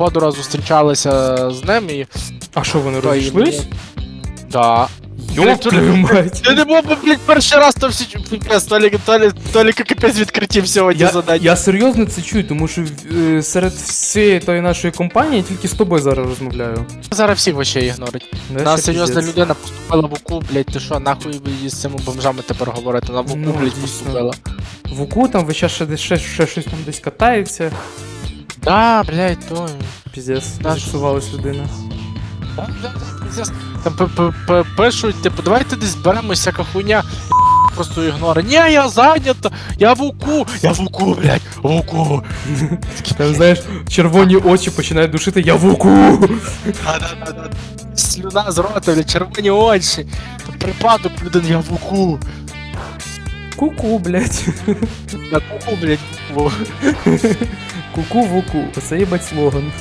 подруга зустрічалася з ним і. А що, вони розійшлись? Да. Мать. Я не був би, блядь, перший раз то всі піпець, Толік, Толік, Толік капець відкриттів сьогодні Я, задання. я серйозно це чую, тому що е, серед всієї тої нашої компанії тільки з тобою зараз розмовляю. Зараз всіх вообще ігнорить. Знаєш, Нас серйозна піздець. людина поступила в УКУ, блядь, ти що, нахуй ви з цими бомжами тепер говорити? На в УКУ, Ну, блядь, дійсно. поступила. В УКУ там ви ще, десь- ще, ще щось там десь катається. Да, блядь, то. Піздець, Да, зіпсувалась людина. Да, да, да, пиздец. Там п- п- п- пишуть, типу, давайте десь беремо всяка хуйня. Просто ігнори. Ні, я зайнята, я в УКУ, я в УКУ, блядь, в УКУ. Там, знаєш, червоні очі починають душити, я в УКУ! Да-да-да-да. Слюна з рота, блядь, червоні очі. Там Припадок, людин, я в УКУ. Ку-ку, блядь. На куку, блядь, ку-ку. Ку-ку-вуку. УКУ. Оце їбать слоган.